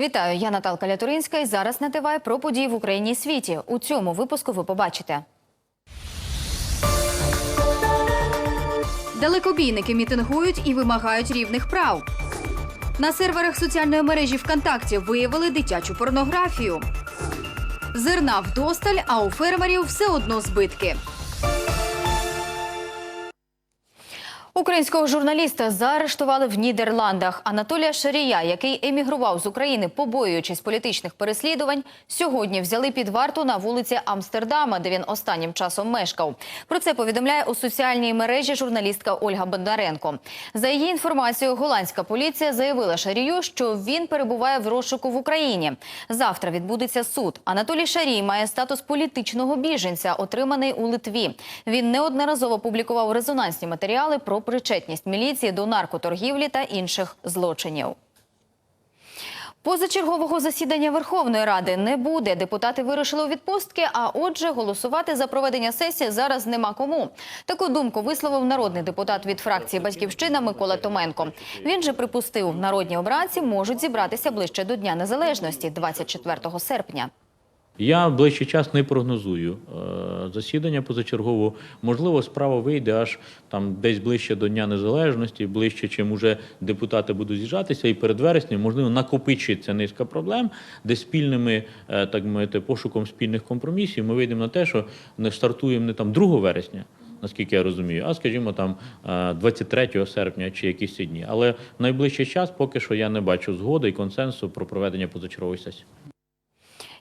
Вітаю, я Наталка Лятуринська і зараз на ТВ про події в Україні і світі. У цьому випуску ви побачите. Далекобійники мітингують і вимагають рівних прав. На серверах соціальної мережі ВКонтакті виявили дитячу порнографію. Зерна вдосталь, а у фермерів все одно збитки. Українського журналіста заарештували в Нідерландах. Анатолія Шарія, який емігрував з України, побоюючись політичних переслідувань, сьогодні взяли під варту на вулиці Амстердама, де він останнім часом мешкав. Про це повідомляє у соціальній мережі журналістка Ольга Бондаренко. За її інформацією, голландська поліція заявила Шарію, що він перебуває в розшуку в Україні. Завтра відбудеться суд. Анатолій Шарій має статус політичного біженця, отриманий у Литві. Він неодноразово публікував резонансні матеріали про причетність міліції до наркоторгівлі та інших злочинів. Позачергового засідання Верховної Ради не буде. Депутати вирушили у відпустки, а отже, голосувати за проведення сесії зараз нема кому. Таку думку висловив народний депутат від фракції Батьківщина Микола Томенко. Він же припустив, народні обранці можуть зібратися ближче до Дня Незалежності, 24 серпня. Я ближчий час не прогнозую е, засідання позачергово. Можливо, справа вийде аж там десь ближче до Дня Незалежності, ближче, чим уже депутати будуть з'їжджатися, і перед вереснем, можливо, накопичиться низка проблем, де спільними, е, так мовити, пошуком спільних компромісів ми вийдемо на те, що не стартуємо не там 2 вересня. Наскільки я розумію, а скажімо, там е, 23 серпня чи якісь ці дні. Але в найближчий час поки що я не бачу згоди і консенсусу про проведення позачергової сесії.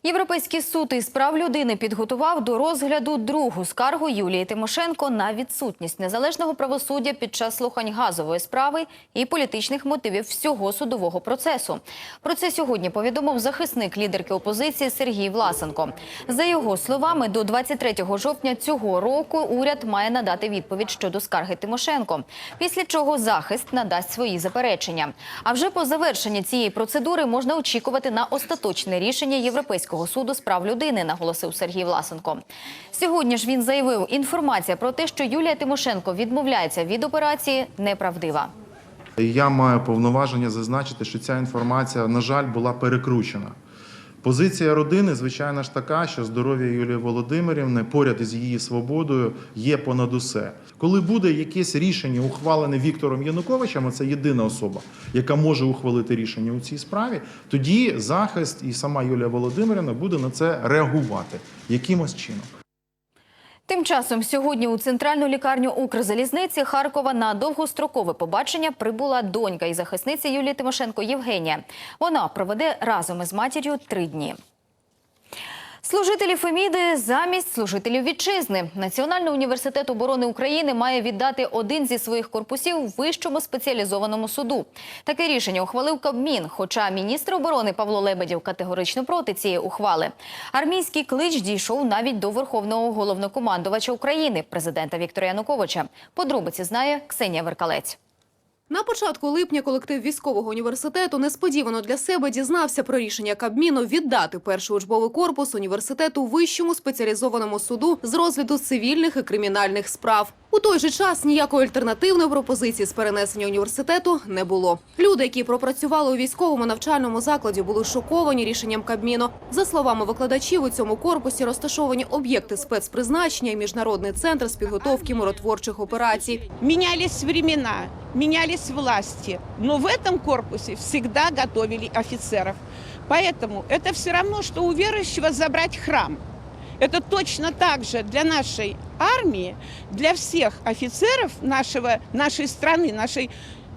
Європейський суд із прав людини підготував до розгляду другу скаргу Юлії Тимошенко на відсутність незалежного правосуддя під час слухань газової справи і політичних мотивів всього судового процесу. Про це сьогодні повідомив захисник лідерки опозиції Сергій Власенко. За його словами, до 23 жовтня цього року уряд має надати відповідь щодо скарги Тимошенко. Після чого захист надасть свої заперечення. А вже по завершенні цієї процедури можна очікувати на остаточне рішення Європейського суду з прав людини, наголосив Сергій Власенко. Сьогодні ж він заявив, інформація про те, що Юлія Тимошенко відмовляється від операції, неправдива. Я маю повноваження зазначити, що ця інформація, на жаль, була перекручена. Позиція родини, звичайно ж, така, що здоров'я Юлії Володимирівни поряд із її свободою є понад усе. Коли буде якесь рішення ухвалене Віктором Януковичем, а це єдина особа, яка може ухвалити рішення у цій справі, тоді захист і сама Юлія Володимирівна буде на це реагувати якимось чином. Тим часом сьогодні у центральну лікарню Укрзалізниці Харкова на довгострокове побачення прибула донька і захисниця Юлії Тимошенко Євгенія. Вона проведе разом із матір'ю три дні. Служителі Феміди замість служителів вітчизни. Національний університет оборони України має віддати один зі своїх корпусів вищому спеціалізованому суду. Таке рішення ухвалив Кабмін. Хоча міністр оборони Павло Лебедєв категорично проти цієї ухвали. Армійський клич дійшов навіть до верховного головнокомандувача України, президента Віктора Януковича. Подробиці знає Ксенія Веркалець. На початку липня колектив військового університету несподівано для себе дізнався про рішення Кабміну віддати перший учбовий корпус університету вищому спеціалізованому суду з розгляду цивільних і кримінальних справ. У той же час ніякої альтернативної пропозиції з перенесення університету не було. Люди, які пропрацювали у військовому навчальному закладі, були шоковані рішенням Кабміну. За словами викладачів, у цьому корпусі розташовані об'єкти спецпризначення і міжнародний центр з підготовки миротворчих операцій. Менялись времена, менялись власти, но в этом корпусе всегда готовили офицеров. Поэтому это все равно, что у верующего забрать храм. Это точно так же для нашей армии, для всех офицеров нашего, нашей страны, нашей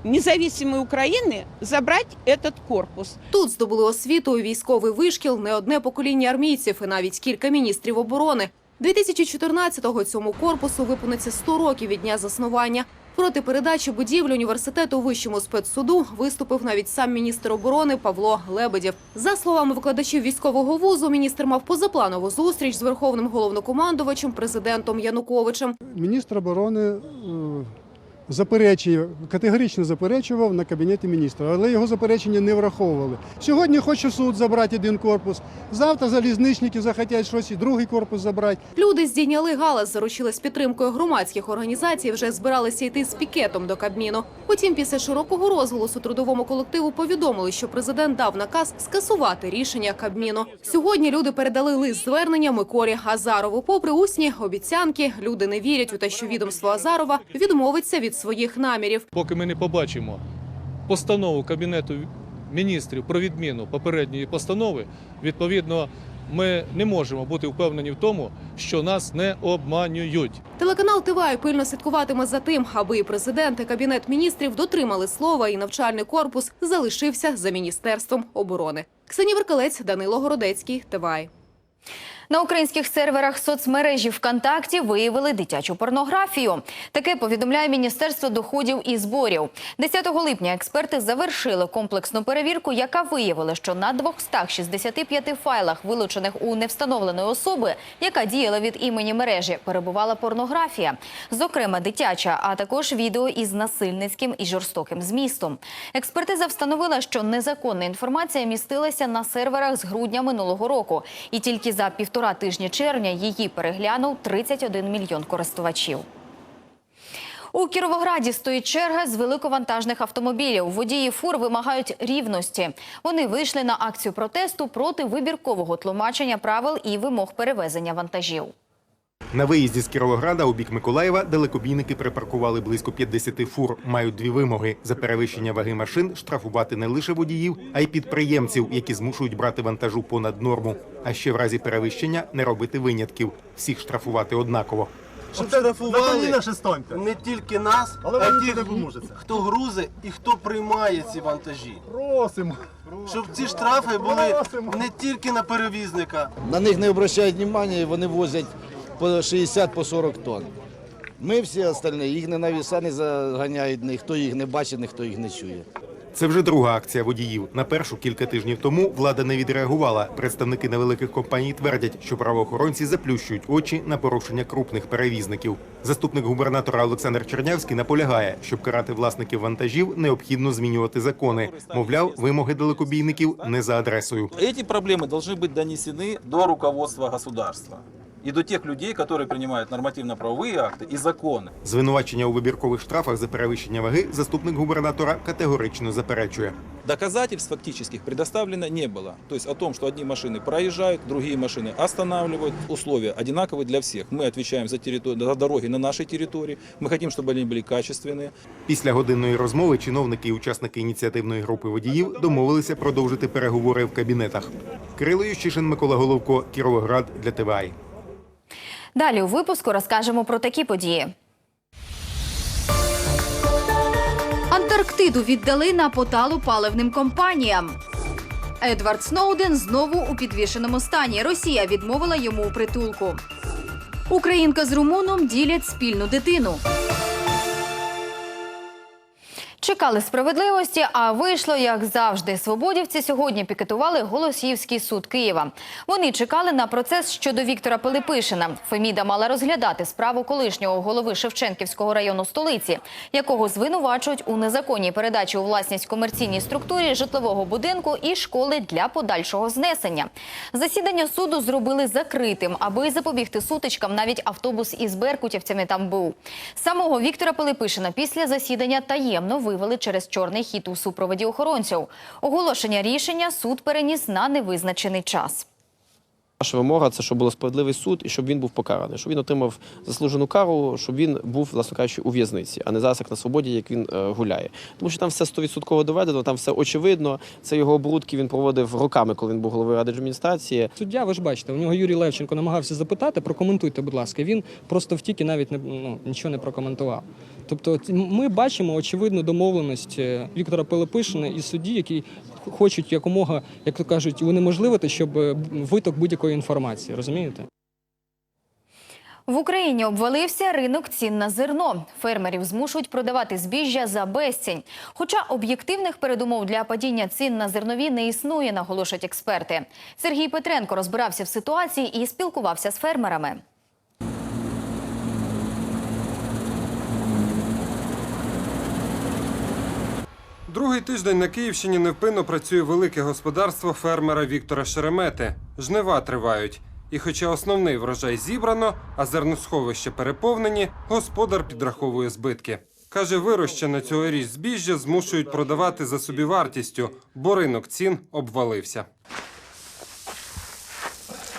независимой Украины забрать этот корпус. Тут здобули освіту і військовий вишкіл не одне покоління армійців і навіть кілька міністрів оборони. 2014-го цьому корпусу виповниться 100 років від дня заснування. Проти передачі будівлі університету вищому спецсуду виступив навіть сам міністр оборони Павло Лебедєв. За словами викладачів військового вузу, міністр мав позапланову зустріч з верховним головнокомандувачем президентом Януковичем. Міністр оборони е, заперечує, категорично заперечував на кабінеті міністрів, але його заперечення не враховували. Сьогодні хоче суд забрати один корпус, завтра залізничники захотять щось і другий корпус забрати. Люди здійняли галас, заручились підтримкою громадських організацій, вже збиралися йти з пікетом до Кабміну. Потім, після широкого розголосу трудовому колективу повідомили, що президент дав наказ скасувати рішення Кабміну. Сьогодні люди передали лист звернення Миколі Азарову. Попри усні обіцянки, люди не вірять у те, що відомство Азарова відмовиться від своїх намірів. поки ми не побачимо постанову Кабінету міністрів про відміну попередньої постанови, відповідно, ми не можемо бути впевнені в тому, що нас не обманюють. Телеканал ТВА пильно слідкуватиме за тим, аби і президент, і кабінет міністрів дотримали слова, і навчальний корпус залишився за міністерством оборони. Ксенія Веркалець, Данило Городецький, ТВА. На українських серверах соцмережі ВКонтакті виявили дитячу порнографію. Таке повідомляє Міністерство доходів і зборів. 10 липня експерти завершили комплексну перевірку, яка виявила, що на 265 файлах, вилучених у невстановленої особи, яка діяла від імені мережі, перебувала порнографія, зокрема дитяча, а також відео із насильницьким і жорстоким змістом. Експертиза встановила, що незаконна інформація містилася на серверах з грудня минулого року, і тільки за півтора тижні червня її переглянув 31 мільйон користувачів. У Кіровограді стоїть черга з великовантажних автомобілів. Водії фур вимагають рівності. Вони вийшли на акцію протесту проти вибіркового тлумачення правил і вимог перевезення вантажів. На виїзді з Кіровограда у бік Миколаєва далекобійники припаркували близько 50 фур. Мають дві вимоги: за перевищення ваги машин штрафувати не лише водіїв, а й підприємців, які змушують брати вантажу понад норму. А ще в разі перевищення не робити винятків, всіх штрафувати однаково. Штрафували не тільки нас, а тих, хто грузи і хто приймає ці вантажі. Просимо. Щоб ці штрафи були не тільки на перевізника, На них не обращають уваги, і вони возять по 60 по 40 тонн. Ми всі остальні, їх не на віса не заганяють, ніхто їх не бачить, ніхто їх не чує. Це вже друга акція водіїв. На першу кілька тижнів тому влада не відреагувала. Представники невеликих компаній твердять, що правоохоронці заплющують очі на порушення крупних перевізників. Заступник губернатора Олександр Чернявський наполягає, щоб карати власників вантажів, необхідно змінювати закони. Мовляв, вимоги далекобійників не за адресою. Эти проблемы должны быть донесены до руководства государства и до тех людей, которые принимают нормативно-правовые акты и законы. Звинувачення у вибіркових штрафах за перевищення ваги заступник губернатора категорично заперечує. Доказательств фактических предоставлено не было. То есть о том, что одни машины проезжают, другие машины останавливают. Условия одинаковые для всех. Мы отвечаем за, территорию, за дороги на нашей территории. Мы хотим, чтобы они были качественные. Після годинної розмови чиновники і учасники ініціативної групи водіїв домовилися продовжити переговори в кабінетах. Кирило Ющишин, Микола Головко, Кіровоград для ТВАЙ. Далі у випуску розкажемо про такі події. Антарктиду віддали на поталу паливним компаніям. Едвард Сноуден знову у підвішеному стані. Росія відмовила йому у притулку. Українка з румуном ділять спільну дитину. Чекали справедливості, а вийшло як завжди. Свободівці сьогодні пікетували Голосіївський суд Києва. Вони чекали на процес щодо Віктора Пилипишина. Феміда мала розглядати справу колишнього голови Шевченківського району столиці, якого звинувачують у незаконній передачі у власність комерційній структурі житлового будинку і школи для подальшого знесення. Засідання суду зробили закритим, аби запобігти сутичкам. Навіть автобус із беркутівцями там був. Самого Віктора Пилипишина після засідання таємно вивели через чорний хід у супроводі охоронців. Оголошення рішення суд переніс на невизначений час. Наша вимога це щоб був справедливий суд і щоб він був покараний, щоб він отримав заслужену кару, щоб він був, власне кажучи, у в'язниці, а не зараз як на свободі, як він е, гуляє. Тому що там все стовідсотково доведено, там все очевидно. Це його оборудки він проводив роками, коли він був головою ради адміністрації. Суддя, ви ж бачите, у нього Юрій Левченко намагався запитати, прокоментуйте, будь ласка. Він просто втік і навіть не ну, нічого не прокоментував. Тобто, ми бачимо очевидну домовленість е, Віктора Пилипишина і судді, які х- хочуть якомога, як то кажуть, унеможливити, щоб е, виток будь-якої інформації. Розумієте? В Україні обвалився ринок цін на зерно. Фермерів змушують продавати збіжжя за безцінь. Хоча об'єктивних передумов для падіння цін на зернові не існує, наголошують експерти. Сергій Петренко розбирався в ситуації і спілкувався з фермерами. Другий тиждень на Київщині невпинно працює велике господарство фермера Віктора Шеремети. Жнива тривають. І хоча основний врожай зібрано, а зерносховища переповнені, господар підраховує збитки. Каже, вирощене цьогоріч збіжжя змушують продавати за собівартістю, бо ринок цін обвалився.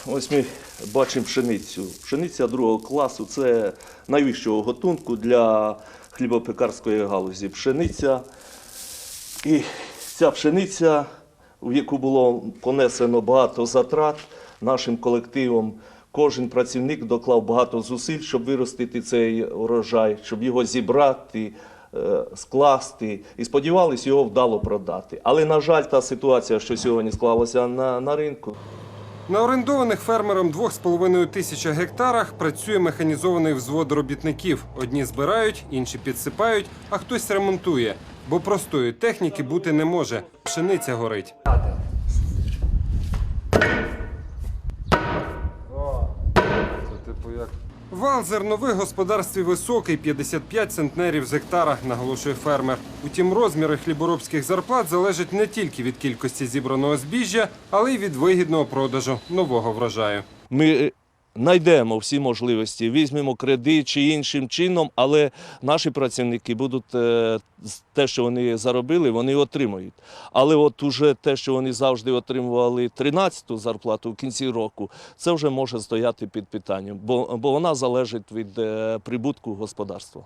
Ось ми бачимо пшеницю. Пшениця другого класу це найвищого готунку для хлібопекарської галузі. Пшениця. І ця пшениця, в яку було понесено багато затрат нашим колективом. Кожен працівник доклав багато зусиль, щоб виростити цей урожай, щоб його зібрати, е, скласти. І сподівалися його вдало продати. Але, на жаль, та ситуація, що сьогодні склалася на, на ринку, На орендованих фермером 2,5 тисяч гектарах працює механізований взвод робітників. Одні збирають, інші підсипають, а хтось ремонтує. Бо простої техніки бути не може. Пшениця горить. Вал зернових господарстві високий 55 центнерів з гектара, наголошує фермер. Утім, розміри хліборобських зарплат залежать не тільки від кількості зібраного збіжжя, але й від вигідного продажу нового врожаю. ми знайдемо всі можливості, візьмемо кредит чи іншим чином, але наші працівники будуть е, те, що вони заробили, вони отримають. Але от уже те, що вони завжди отримували 13-ту зарплату в кінці року, це вже може стояти під питанням, бо, бо вона залежить від е, прибутку господарства.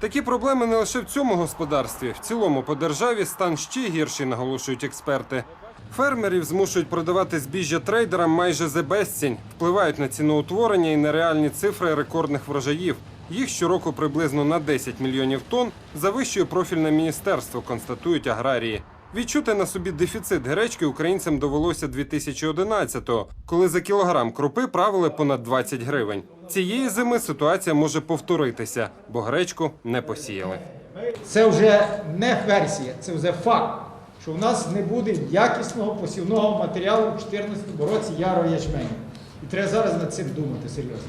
Такі проблеми не лише в цьому господарстві. В цілому по державі стан ще гірший, наголошують експерти. Фермерів змушують продавати збіжжя трейдерам майже за безцінь, впливають на ціноутворення і нереальні цифри рекордних врожаїв. Їх щороку приблизно на 10 мільйонів тонн завищує профільне міністерство, констатують аграрії. Відчути на собі дефіцит гречки українцям довелося 2011-го, коли за кілограм крупи правили понад 20 гривень. Цієї зими ситуація може повторитися, бо гречку не посіяли. Це вже не версія, це вже факт, що в нас не буде якісного посівного матеріалу в 2014 році ярого ячменю. І треба зараз над цим думати серйозно.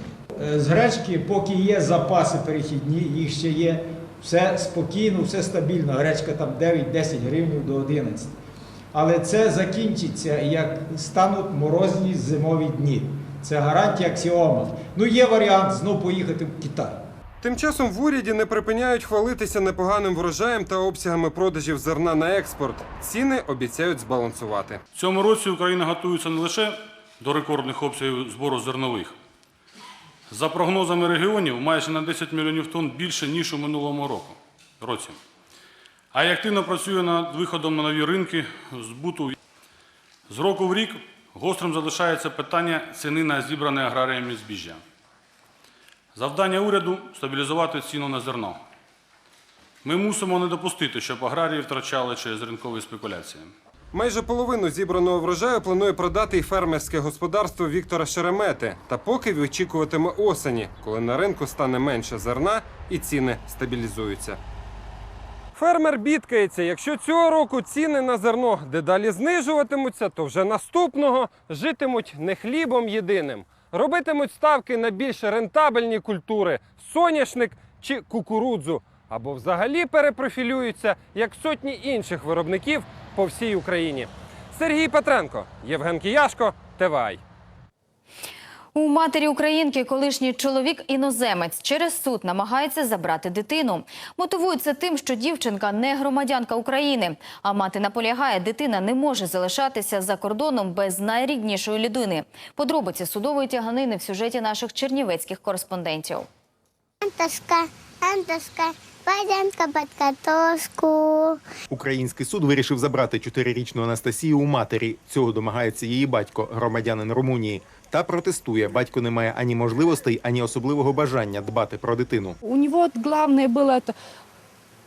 Е, З гречки, поки є запаси перехідні, їх ще є, все спокійно, все стабільно. Гречка там 9-10 гривень до 11. Але це закінчиться, як стануть морозні зимові дні. Це гарантія аксіома. Ну є варіант знов поїхати в Китай. Тим часом в уряді не припиняють хвалитися непоганим врожаєм та обсягами продажів зерна на експорт. Ціни обіцяють збалансувати. В цьому році Україна готується не лише до рекордних обсягів збору зернових. За прогнозами регіонів, майже на 10 мільйонів тонн більше, ніж у минулому році. А й активно працює над виходом на нові ринки збуту. З року в рік гострим залишається питання ціни на зібране аграріями збіжжя. Завдання уряду стабілізувати ціну на зерно. Ми мусимо не допустити, щоб аграрії втрачали через ринкові спекуляції. Майже половину зібраного врожаю планує продати і фермерське господарство Віктора Шеремети. Та поки вичікуватиме осені, коли на ринку стане менше зерна і ціни стабілізуються. Фермер бідкається, якщо цього року ціни на зерно дедалі знижуватимуться, то вже наступного житимуть не хлібом єдиним. Робитимуть ставки на більш рентабельні культури соняшник чи кукурудзу, або взагалі перепрофілюються як сотні інших виробників по всій Україні. Сергій Петренко, Євген Кияшко, ТВАЙ. У матері українки колишній чоловік іноземець через суд намагається забрати дитину. Мотивується тим, що дівчинка не громадянка України. А мати наполягає, дитина не може залишатися за кордоном без найріднішої людини. Подробиці судової тяганини в сюжеті наших чернівецьких кореспондентів. Антошка, Антошка, пойдем-ка картошку. Український суд вирішив забрати чотирирічну Анастасію у матері. Цього домагається її батько, громадянин Румунії Та протестує. Батько не має ані можливостей, ані особливого бажання дбати про дитину. У него вот главное было это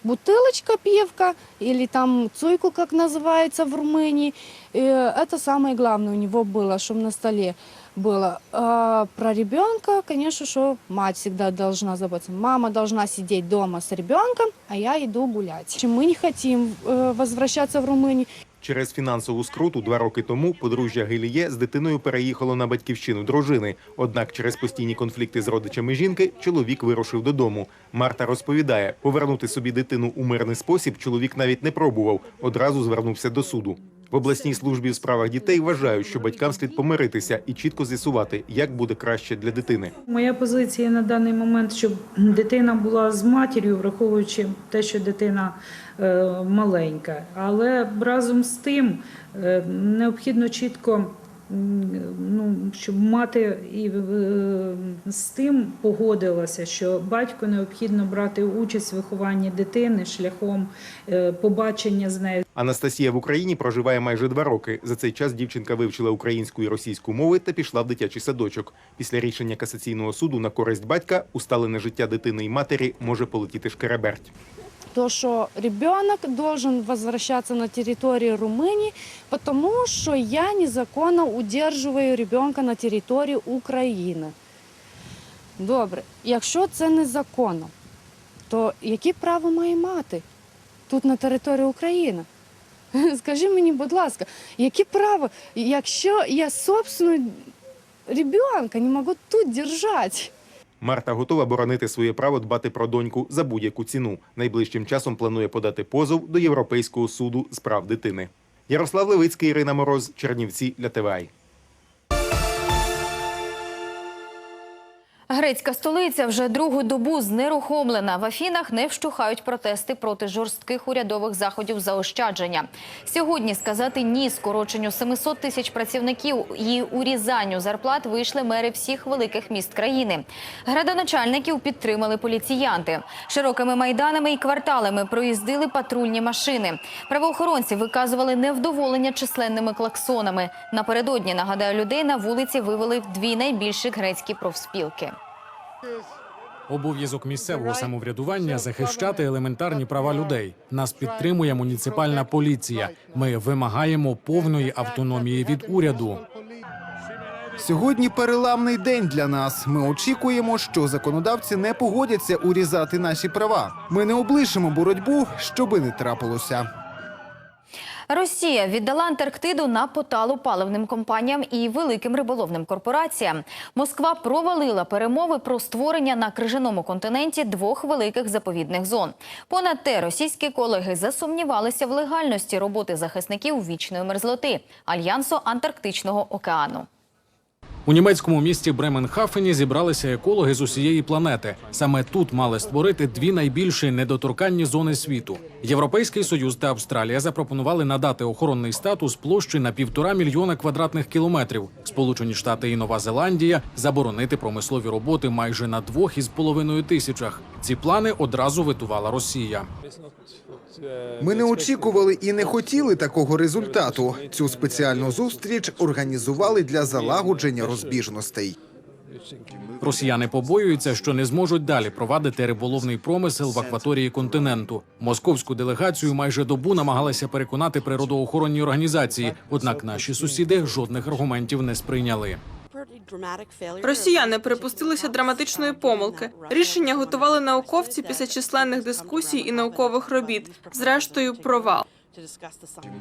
бутылочка, пивка или там цуйку, как называется в Румынии. Э, Это самое главное у него было, чтобы на столе было. А про ребенка, конечно, что мать всегда должна заботиться. Мама должна сидеть дома с ребенком, а я иду гулять. Мы не хотим э, возвращаться в Румынию. Через фінансову скруту два роки тому подружжя Геліє з дитиною переїхало на батьківщину дружини. Однак через постійні конфлікти з родичами жінки чоловік вирушив додому. Марта розповідає, повернути собі дитину у мирний спосіб чоловік навіть не пробував. Одразу звернувся до суду. В обласній службі в справах дітей вважають, що батькам слід помиритися і чітко з'ясувати, як буде краще для дитини. Моя позиція на даний момент, щоб дитина була з матір'ю, враховуючи те, що дитина е, маленька. Але разом з тим е, необхідно чітко, ну, щоб мати і е, з тим погодилася, що батьку необхідно брати участь в вихованні дитини шляхом е, побачення з нею. Анастасія в Україні проживає майже два роки. За цей час дівчинка вивчила українську і російську мови та пішла в дитячий садочок. Після рішення касаційного суду на користь батька усталене життя дитини і матері може полетіти шкереберть. То, что ребенок должен возвращаться на территорию Румынии, потому что я незаконно удерживаю ребенка на території України. Добре, якщо це незаконно, то які право має мати тут на території України? Скажи мені, будь ласка, які право, якщо я собственного ребенка не можу тут держати? Марта готова боронити своє право дбати про доньку за будь-яку ціну. Найближчим часом планує подати позов до Європейського суду з прав дитини. Ярослав Левицький, Ірина Мороз, Чернівці для Грецька столиця вже другу добу знерухомлена. В Афінах не вщухають протести проти жорстких урядових заходів заощадження. Сьогодні сказати ні скороченню 700 тисяч працівників і урізанню зарплат вийшли мери всіх великих міст країни. Градоначальників підтримали поліціянти. Широкими майданами і кварталами проїздили патрульні машини. Правоохоронці виказували невдоволення численними клаксонами. Напередодні, нагадаю, людей на вулиці вивели дві найбільші грецькі профспілки. Обов'язок місцевого самоврядування захищати елементарні права людей. Нас підтримує муніципальна поліція. Ми вимагаємо повної автономії від уряду. Сьогодні переламний день для нас. Ми очікуємо, що законодавці не погодяться урізати наші права. Ми не облишимо боротьбу, щоби не трапилося. Росія віддала Антарктиду на поталу паливним компаніям і великим риболовним корпораціям. Москва провалила перемови про створення на крижаному континенті двох великих заповідних зон. Понад те, російські колеги засумнівалися в легальності роботи захисників вічної мерзлоти Альянсу Антарктичного океану. У німецькому місті Бременхафені зібралися екологи з усієї планети. Саме тут мали створити дві найбільші недоторканні зони світу. Європейський союз та Австралія запропонували надати охоронний статус площі на півтора мільйона квадратних кілометрів. Сполучені Штати і Нова Зеландія заборонити промислові роботи майже на двох із половиною тисячах. Ці плани одразу витувала Росія. Ми не очікували і не хотіли такого результату. Цю спеціальну зустріч організували для залагодження розбіжностей. Росіяни побоюються, що не зможуть далі провадити риболовний промисел в акваторії континенту. Московську делегацію майже добу намагалися переконати природоохоронні організації. Однак наші сусіди жодних аргументів не сприйняли. Росіяни припустилися драматичної помилки. Рішення готували науковці після численних дискусій і наукових робіт. Зрештою, провал.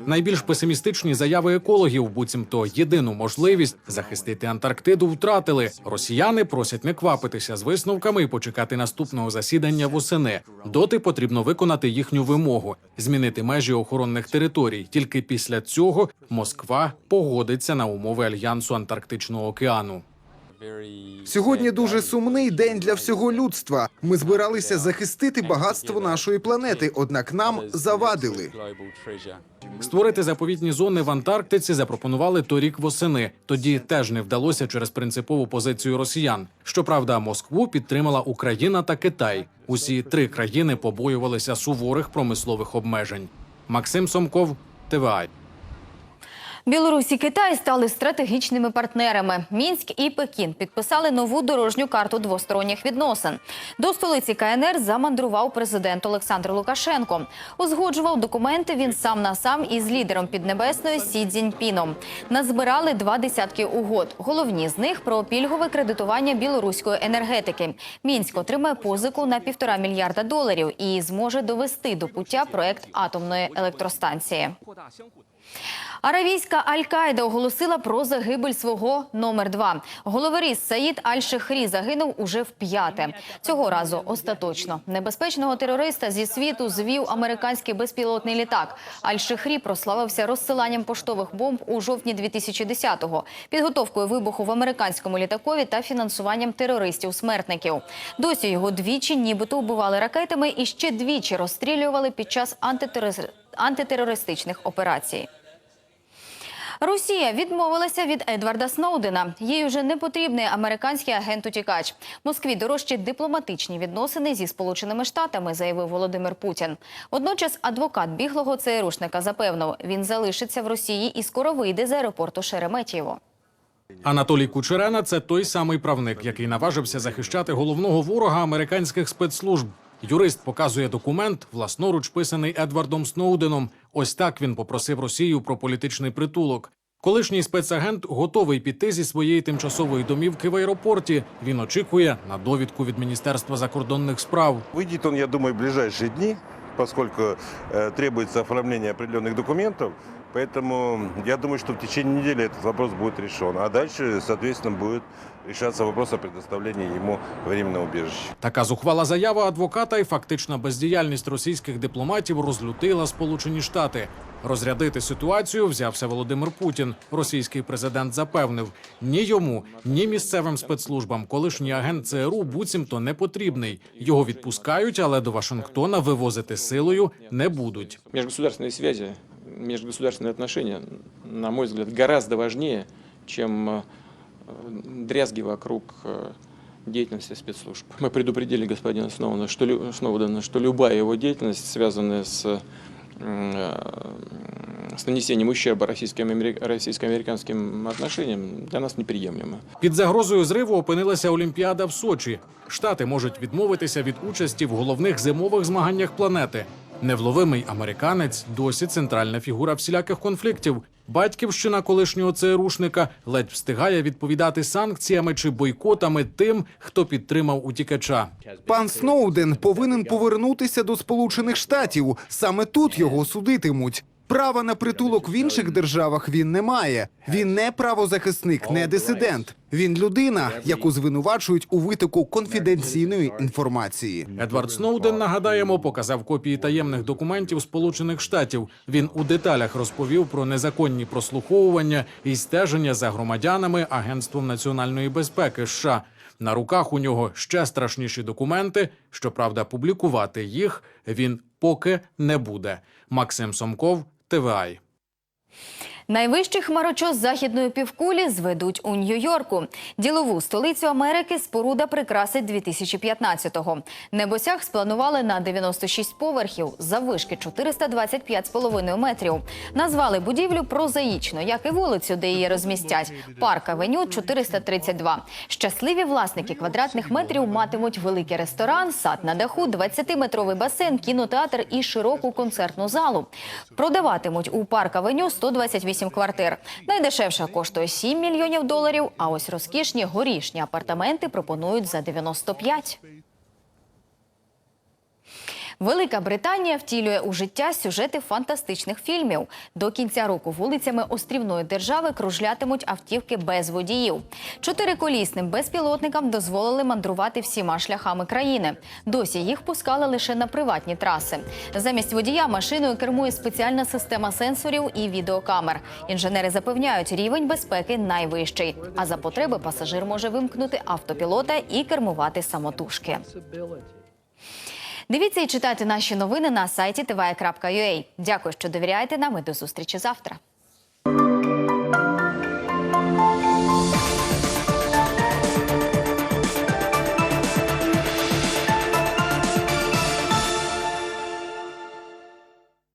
Найбільш песимістичні заяви екологів, буцімто єдину можливість захистити Антарктиду втратили. Росіяни просять не квапитися з висновками і почекати наступного засідання восени. Доти потрібно виконати їхню вимогу змінити межі охоронних територій. Тільки після цього Москва погодиться на умови альянсу Антарктичного океану. Сьогодні дуже сумний день для всього людства. Ми збиралися захистити багатство нашої планети, однак нам завадили. Створити заповітні зони в Антарктиці запропонували торік восени. Тоді теж не вдалося через принципову позицію росіян. Щоправда, Москву підтримала Україна та Китай. Усі три країни побоювалися суворих промислових обмежень. Максим Сомков, ТВА. Білорусь і Китай стали стратегічними партнерами. Мінськ і Пекін підписали нову дорожню карту двосторонніх відносин. До столиці КНР замандрував президент Олександр Лукашенко. Узгоджував документи він сам на сам із лідером Піднебесної Сі Цзіньпіном. Назбирали два десятки угод. Головні з них про пільгове кредитування білоруської енергетики. Мінськ отримає позику на півтора мільярда доларів і зможе довести до пуття проект атомної електростанції. Аравійська Аль-Каїда оголосила про загибель свого номер два. Головеріс Саїд Аль-Шехрі загинув уже вп'яте. Цього разу остаточно. Небезпечного терориста зі світу звів американський безпілотний літак. Аль-Шехрі прославився розсиланням поштових бомб у жовтні 2010-го, підготовкою вибуху в американському літакові та фінансуванням терористів-смертників. Досі його двічі нібито вбивали ракетами і ще двічі розстрілювали під час антитерор- антитерористичних операцій. Росія відмовилася від Едварда Сноудена. Їй вже не потрібний американський агент-утікач. Москві дорожчі дипломатичні відносини зі Сполученими Штатами, заявив Володимир Путін. Водночас адвокат біглого ЦРУшника запевнив, він залишиться в Росії і скоро вийде з аеропорту Шереметьєво. Анатолій Кучерена це той самий правник, який наважився захищати головного ворога американських спецслужб. Юрист показує документ, власноруч писаний Едвардом Сноуденом. Ось так він попросив Росію про політичний притулок. Колишній спецагент готовий піти зі своєї тимчасової домівки в аеропорті. Він очікує на довідку від Міністерства закордонних справ. Выйдет он, я думаю, в ближайшие дни, поскольку э, требуется оформление определенных документов. Поэтому я думаю, что в течение недели этот вопрос будет решен. А дальше, соответственно, будет решаться вопрос о предоставлении ему временного убежища. Така зухвала заява адвоката і фактична бездіяльність російських дипломатів розлютила Сполучені Штати. Розрядити ситуацію взявся Володимир Путін. Російський президент запевнив, ні йому, ні місцевим спецслужбам колишній агент ЦРУ буцімто не потрібний. Його відпускають, але до Вашингтона вивозити силою не будуть. Межгосударственные связи, межгосударственные отношения, на мой взгляд, гораздо важнее, чем э, дрязги вокруг э, деятельности спецслужб. Мы предупредили господина Сноудена, что, лю- Сноудена, что любая его деятельность, связанная с, э, с нанесением ущерба российско-амери- российско-американским отношениям, для нас неприемлема. Під загрозою зриву опинилася Олімпіада в Сочі. Штати можуть відмовитися від участі в головних зимових змаганнях планети. Невловимий американець досі центральна фігура всіляких конфліктів. Батьківщина колишнього ЦРУшника ледь встигає відповідати санкціями чи бойкотами тим, хто підтримав утікача. Пан Сноуден повинен повернутися до Сполучених Штатів. Саме тут його судитимуть. Права на притулок в інших державах він не має. Він не правозахисник, не дисидент. Він людина, яку звинувачують у витоку конфіденційної інформації. Едвард Сноуден, нагадаємо, показав копії таємних документів Сполучених Штатів. Він у деталях розповів про незаконні прослуховування і стеження за громадянами Агентством національної безпеки США. На руках у нього ще страшніші документи. Щоправда, публікувати їх він поки не буде. Максим Сомков, ТВАЙ. Найвищий хмарочос західної півкулі зведуть у Нью-Йорку. Ділову столицю Америки споруда прикрасить 2015-го. Небосяг спланували на 96 поверхів, заввишки 425,5 метрів. Назвали будівлю прозаїчно, як і вулицю, де її розмістять. Парк Авеню 432. Щасливі власники квадратних метрів матимуть великий ресторан, сад на даху, 20-метровий басейн, кінотеатр і широку концертну залу. Продаватимуть у парк Авеню 128 квартир. Найдешевша коштує 7 мільйонів доларів, а ось розкішні горішні апартаменти пропонують за 95. Велика Британія втілює у життя сюжети фантастичних фільмів. До кінця року вулицями острівної держави кружлятимуть автівки без водіїв. Чотириколісним безпілотникам дозволили мандрувати всіма шляхами країни. Досі їх пускали лише на приватні траси. Замість водія машиною кермує спеціальна система сенсорів і відеокамер. Інженери запевняють, рівень безпеки найвищий. А за потреби пасажир може вимкнути автопілота і кермувати самотужки. Дивіться і читайте наші новини на сайті tv.ua. Дякую, що довіряєте нам і до зустрічі завтра.